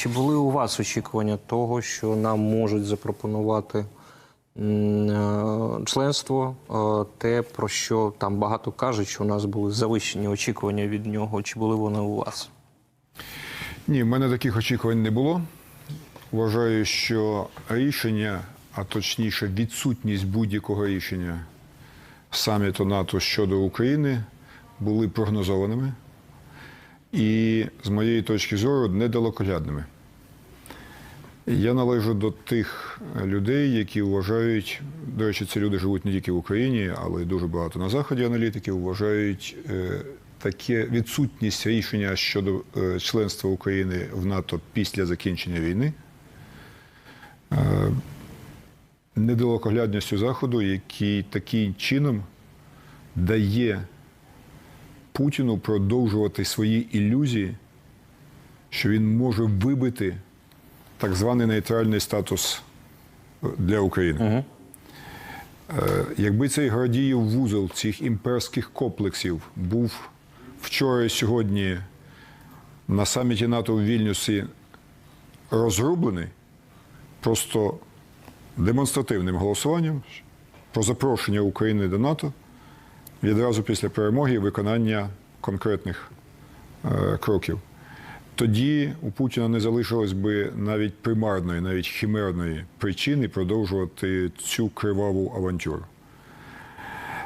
Чи були у вас очікування того, що нам можуть запропонувати е, членство, е, те, про що там багато кажуть, що у нас були завищені очікування від нього? Чи були вони у вас? Ні, в мене таких очікувань не було. Вважаю, що рішення, а точніше, відсутність будь-якого рішення саміту НАТО щодо України були прогнозованими і, з моєї точки зору, недалекоглядними. Я належу до тих людей, які вважають, до речі, ці люди живуть не тільки в Україні, але й дуже багато на Заході аналітиків, вважають е, таке відсутність рішення щодо е, членства України в НАТО після закінчення війни. е, Недалекоглядністю Заходу, який таким чином дає Путіну продовжувати свої ілюзії, що він може вибити так званий нейтральний статус для України. Е, Якби цей Гордіїв вузол цих імперських комплексів був вчора і сьогодні на саміті НАТО в Вільнюсі розрублений просто демонстративним голосуванням про запрошення України до НАТО відразу після перемоги виконання конкретних е, кроків. Тоді у Путіна не залишилось би навіть примарної, навіть химерної причини продовжувати цю криваву авантюру.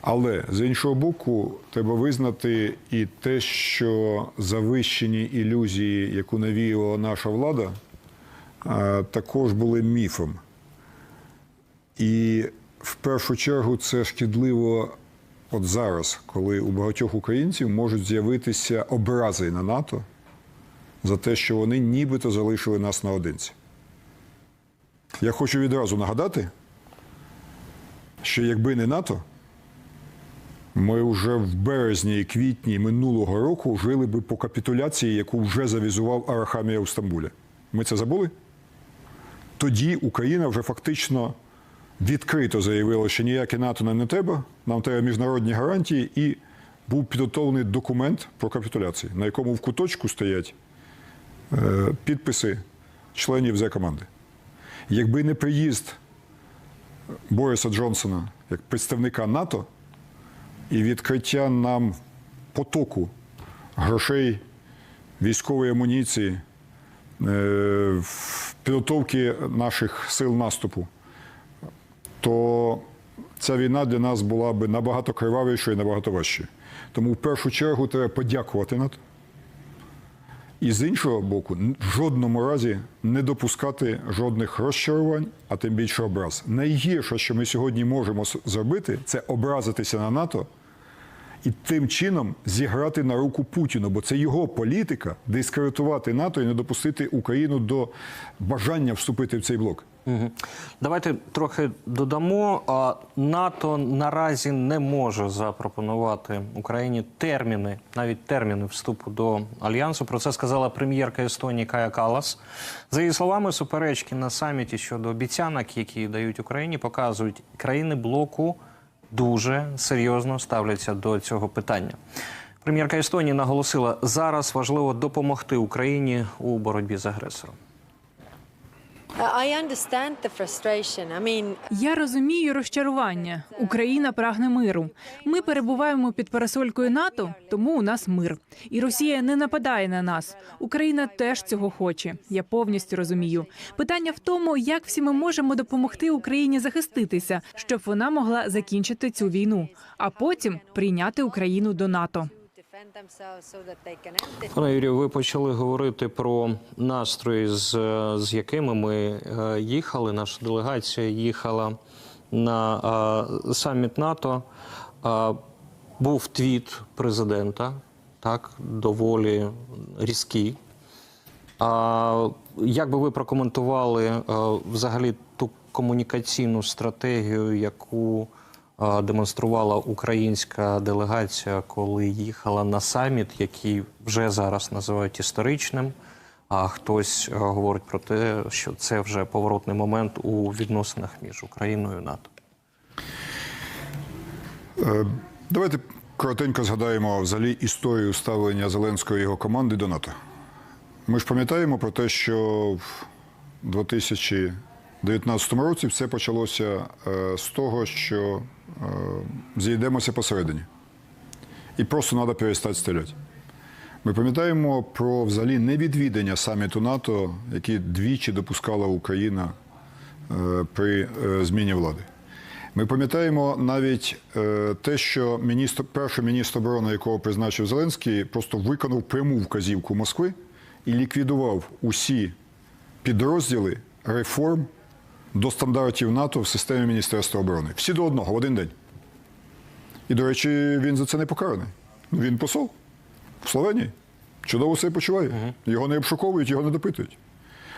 Але з іншого боку, треба визнати і те, що завищені ілюзії, яку навіювала наша влада, також були міфом. І в першу чергу це шкідливо от зараз, коли у багатьох українців можуть з'явитися образи на НАТО за те, що вони нібито залишили нас наодинці. Я хочу відразу нагадати, що якби не НАТО, ми вже в березні і квітні минулого року жили би по капітуляції, яку вже завізував Арахамія у Стамбулі. Ми це забули? Тоді Україна вже фактично відкрито заявила, що ніяке НАТО нам не треба, нам треба міжнародні гарантії, і був підготовлений документ про капітуляцію, на якому в куточку стоять е, підписи членів зе команди. Якби не приїзд Бориса Джонсона як представника НАТО і відкриття нам потоку грошей, військової амуніції, е, підготовки наших сил наступу, то ця війна для нас була би набагато кривавішою і набагато важчою. Тому в першу чергу треба подякувати НАТО. І з іншого боку, в жодному разі не допускати жодних розчарувань, а тим більше образ. Найгірше, що ми сьогодні можемо зробити, це образитися на НАТО і тим чином зіграти на руку Путіну, бо це його політика дискредитувати НАТО і не допустити Україну до бажання вступити в цей блок. Давайте трохи додамо. НАТО наразі не може запропонувати Україні терміни, навіть терміни вступу до альянсу. Про це сказала прем'єрка Естонії Кая Калас. За її словами, суперечки на саміті щодо обіцянок, які дають Україні, показують країни блоку дуже серйозно ставляться до цього питання. Прем'єрка Естонії наголосила, зараз важливо допомогти Україні у боротьбі з агресором. Я розумію розчарування. Україна прагне миру. Ми перебуваємо під парасолькою НАТО, тому у нас мир. І Росія не нападає на нас. Україна теж цього хоче. Я повністю розумію. Питання в тому, як всі ми можемо допомогти Україні захиститися, щоб вона могла закінчити цю війну, а потім прийняти Україну до НАТО. Пане Юрію, ви почали говорити про настрої, з, з якими ми е, їхали. Наша делегація їхала на е, саміт НАТО. Е, був твіт президента, так, доволі різкий. А як би ви прокоментували е, взагалі ту комунікаційну стратегію, яку демонструвала українська делегація, коли їхала на саміт, який вже зараз називають історичним? А хтось е, говорить про те, що це вже поворотний момент у відносинах між Україною і НАТО. Е, Давайте коротенько згадаємо взагалі історію ставлення Зеленського і його команди до НАТО. Ми ж пам'ятаємо про те, що в 2019 році все почалося е, з того, що зійдемося посередині. І просто треба перестати стріляти. Ми пам'ятаємо про взагалі невідвідання саміту НАТО, який двічі допускала Україна е, при е, зміні влади. Ми пам'ятаємо навіть е, те, що міністр, перший міністр оборони, якого призначив Зеленський, просто виконав пряму вказівку Москви і ліквідував усі підрозділи реформ до стандартів НАТО в системі Міністерства оборони. Всі до одного в один день. І, до речі, він за це не покараний. Він посол в Словенії. Чудово себе почуває. Його не обшуковують, його не допитують.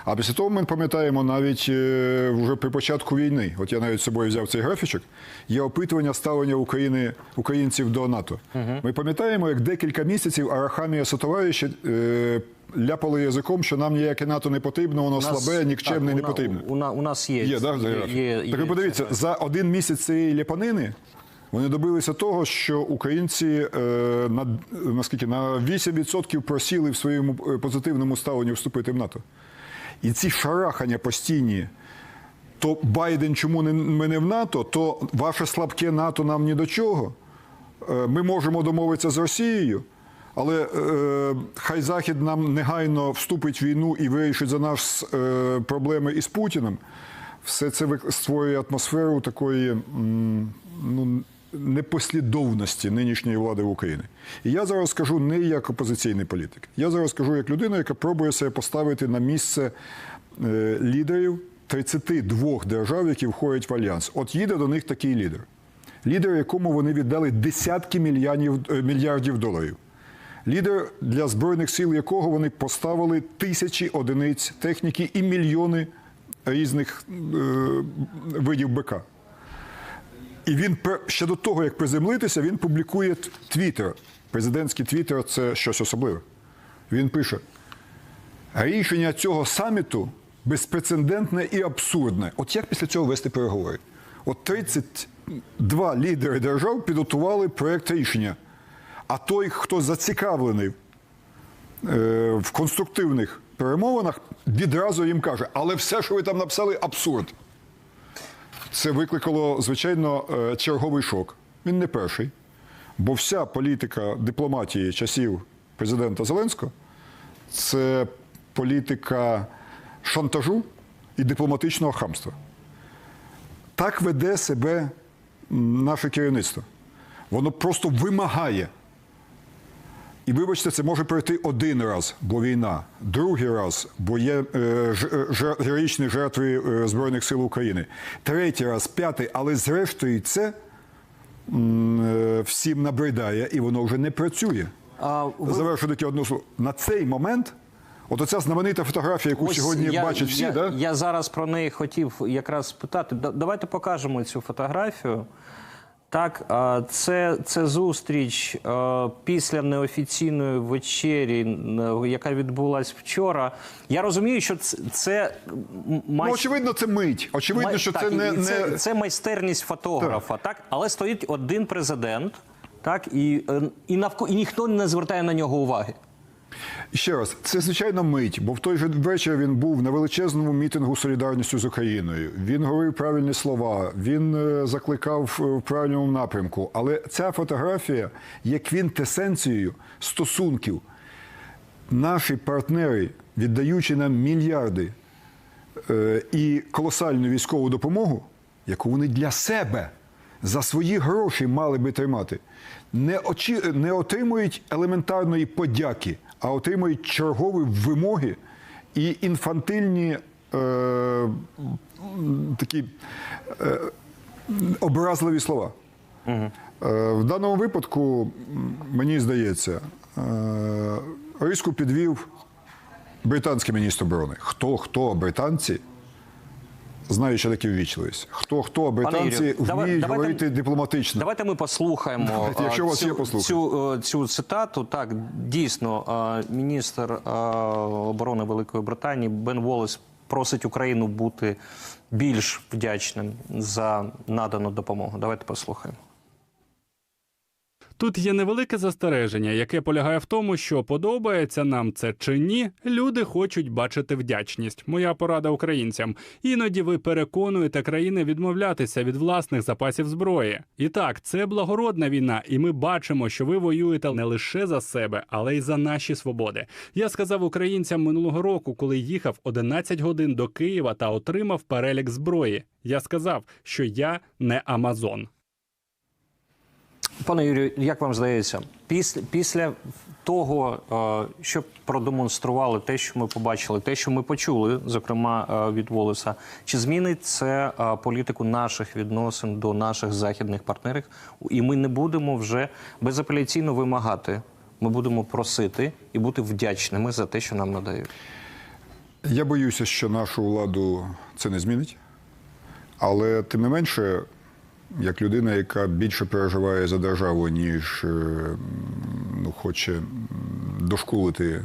А після того ми пам'ятаємо навіть е, вже при початку війни, от я навіть з собою взяв цей графічок, є опитування ставлення України, українців до НАТО. Ми пам'ятаємо, як декілька місяців Арахамія Сотовариші е, ляпали язиком, що нам ніяке НАТО не потрібно, воно нас- слабе, нікчемне, не потрібне. У, у нас є. Є, є, є, є так ви подивіться, це. за один місяць цієї ляпанини вони добилися того, що українці е, на, наскільки, на 8% просіли в своєму е, позитивному ставленні вступити в НАТО. І ці шарахання постійні. То Байден чому не, ми не в НАТО, то ваше слабке НАТО нам ні до чого. Е, Ми можемо домовитися з Росією, але е, хай Захід нам негайно вступить в війну і вирішить за нас е, проблеми із Путіним. Все це створює атмосферу такої ну, непослідовності нинішньої влади в Україні. І я зараз скажу не як опозиційний політик. Я зараз скажу як людина, яка пробує себе поставити на місце е, лідерів 32 держав, які входять в альянс. От їде до них такий лідер. Лідер, якому вони віддали десятки мільярдів, е, мільярдів доларів. Лідер, для Збройних сил якого вони поставили тисячі одиниць техніки і мільйони різних е, видів БК. І він ще до того, як приземлитися, він публікує твіттер. Президентський твіттер це щось особливе. Він пише: рішення цього саміту безпрецедентне і абсурдне. От як після цього вести переговори? От 32 лідери держав підготували проєкт рішення. А той, хто зацікавлений е, в конструктивних перемовинах, відразу їм каже: але все, що ви там написали, абсурд. Це викликало, звичайно, е, черговий шок. Він не перший. Бо вся політика дипломатії часів президента Зеленського це політика шантажу і дипломатичного хамства. Так веде себе наше керівництво. Воно просто вимагає. І вибачте, це може пройти один раз, бо війна, другий раз, бо є е, ж- е, героїчні жертви е, Збройних сил України, третій раз, п'ятий, але зрештою це м, е, всім набридає і воно вже не працює. А ви- Завершу таке одне слово. На цей момент, от оця знаменита фотографія, яку Ось сьогодні бачать всі, я, да? я зараз про неї хотів якраз спитати. Да- Давайте покажемо цю фотографію. Так, це, це зустріч після неофіційної вечері, яка відбулась вчора. Я розумію, що це, це м, Ну, очевидно, це мить. Очевидно, май- що так, це не, це, не... це майстерність фотографа, так. але стоїть один президент, так і, е, і навко і ніхто не звертає на нього уваги. Ще раз, це звичайно мить, бо в той же вечір він був на величезному мітингу солідарністю з Україною. Він говорив правильні слова, він е, закликав е, в правильному напрямку. Але ця фотографія є квінтесенцією стосунків. Наші партнери, віддаючи нам мільярди е, і колосальну військову допомогу, яку вони для себе за свої гроші мали би тримати, не, очі, не отримують елементарної подяки, а отримують чергові вимоги і інфантильні е, такі е, образливі слова. Е, В даному випадку, мені здається, е, риску підвів британський міністр оборони. Хто хто британці знають, що таке ввічливість. Хто хто британці вміють говорити дипломатично. Давайте ми послухаємо Давайте, якщо у вас цю, є, послухаємо. цю, е, цю цитату. Так, дійсно, міністр оборони Великої Британії Бен Волес просить Україну бути більш вдячним за надану допомогу. Давайте послухаємо. Тут є невелике застереження, яке полягає в тому, що подобається нам це чи ні, люди хочуть бачити вдячність. Моя порада українцям. Іноді ви переконуєте країни відмовлятися від власних запасів зброї. І так, це благородна війна, і ми бачимо, що ви воюєте не лише за себе, але й за наші свободи. Я сказав українцям минулого року, коли їхав 11 годин до Києва та отримав перелік зброї. Я сказав, що я не Амазон. Пане Юрію, як вам здається, після, після того, е, що продемонстрували те, що ми побачили, те, що ми почули, зокрема е, від Волеса, чи змінить це е, політику наших відносин до наших західних партнерів? І ми не будемо вже безапеляційно вимагати. Ми будемо просити і бути вдячними за те, що нам надають. Я боюся, що нашу владу це не змінить. Але тим не менше, як людина, яка більше переживає за державу, ніж е, ну, хоче дошкулити е,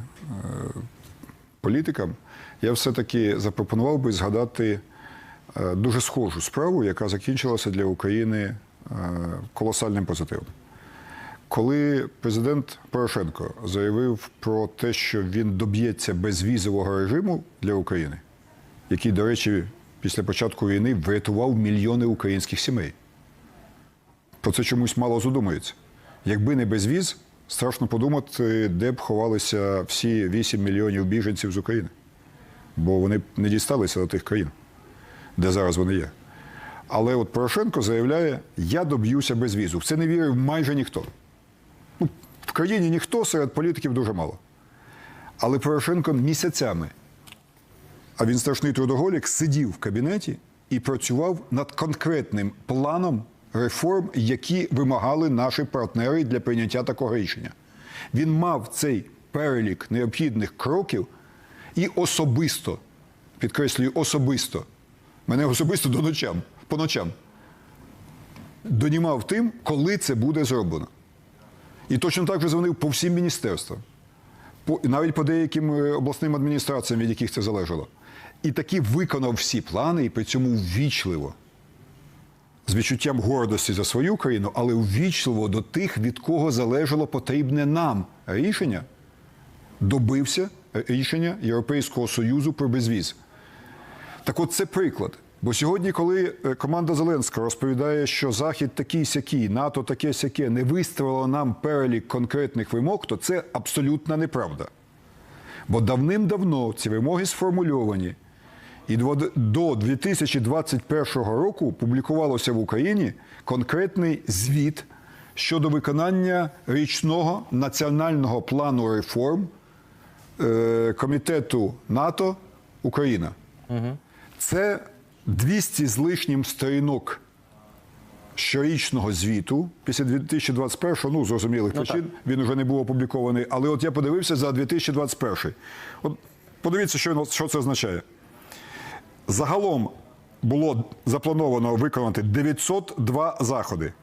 політикам, я все-таки запропонував би згадати е, дуже схожу справу, яка закінчилася для України колосальним позитивом. Коли президент Порошенко заявив про те, що він доб'ється безвізового режиму для України, який, до речі, після початку війни врятував мільйони українських сімей. Про це чомусь мало задумується. Якби не безвіз, страшно подумати, де б ховалися всі 8 мільйонів біженців з України. Бо вони б не дісталися до тих країн, де зараз вони є. Але от Порошенко заявляє: я доб'юся безвізу. В це не вірив майже ніхто. Ну, в країні ніхто серед політиків дуже мало. Але Порошенко місяцями, а він страшний трудоголік, сидів в кабінеті і працював над конкретним планом реформ, які вимагали наші партнери для прийняття такого рішення. Він мав цей перелік необхідних кроків і особисто, підкреслюю, особисто, мене особисто до ночам, по ночам, донімав тим, коли це буде зроблено. І точно так же дзвонив по всім міністерствам, по, навіть по деяким е, обласним адміністраціям, від яких це залежало. І таки виконав всі плани, і при цьому ввічливо, з відчуттям гордості за свою країну, але ввічливо до тих, від кого залежало потрібне нам рішення, добився рішення Європейського Союзу про безвіз. Так от це приклад. Бо сьогодні, коли е, команда Зеленського розповідає, що Захід такий сякий, НАТО таке сяке, не виставило нам перелік конкретних вимог, то це абсолютна неправда. Бо давним-давно ці вимоги сформульовані. І до- до 2021 року публікувалося в Україні конкретний звіт щодо виконання річного національного плану реформ е, Комітету НАТО Україна. Це 200 з лишнім сторінок щорічного звіту після 2021, ну, зрозумілих причин, він вже не був опублікований. Але от я подивився за 2021. От подивіться, що, що це означає. Загалом було заплановано виконати 902 заходи.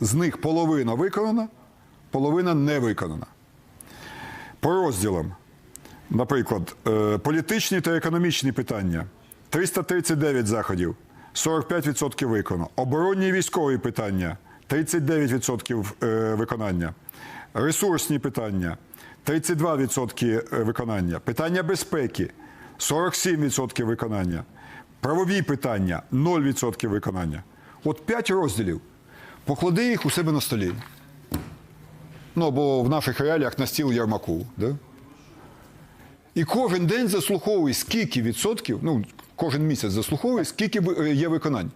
З них половина виконана, половина не виконана. По розділам, наприклад, е, політичні та економічні питання 339 заходів, 45% виконано. Оборонні і військові питання 39% е, виконання. Ресурсні питання 32% виконання. Питання безпеки 47% виконання. Правові питання 0% виконання. От 5 розділів. Поклади їх у себе на столі. Ну, бо в наших реаліях на стіл Ярмаку. Да? І кожен день заслуховує, скільки відсотків, ну, кожен місяць заслуховує, скільки е, є виконань.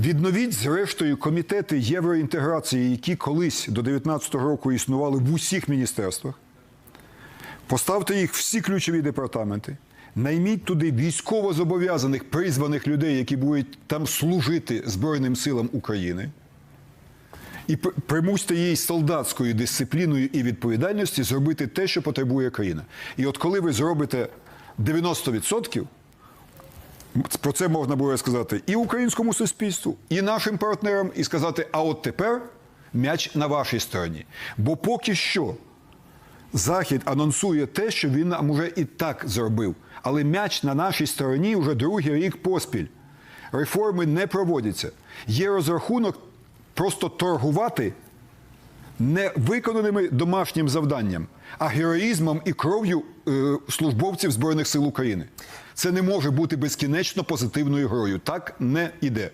Відновіть, зрештою, комітети євроінтеграції, які колись до 2019 року існували в усіх міністерствах. Поставте їх всі ключові департаменти. Найміть туди військово-зобов'язаних призваних людей, які будуть там служити Збройним силам України. І примусьте її солдатською дисципліною і відповідальністю зробити те, що потребує країна. І от коли ви зробите 90%, про це можна буде сказати і українському суспільству, і нашим партнерам, і сказати: а от тепер м'яч на вашій стороні. Бо поки що Захід анонсує те, що він нам уже і так зробив. Але м'яч на нашій стороні вже другий рік поспіль. Реформи не проводяться. Є розрахунок просто торгувати не виконаними домашнім завданням, а героїзмом і кров'ю е, службовців Збройних сил України. Це не може бути безкінечно позитивною грою. Так не іде.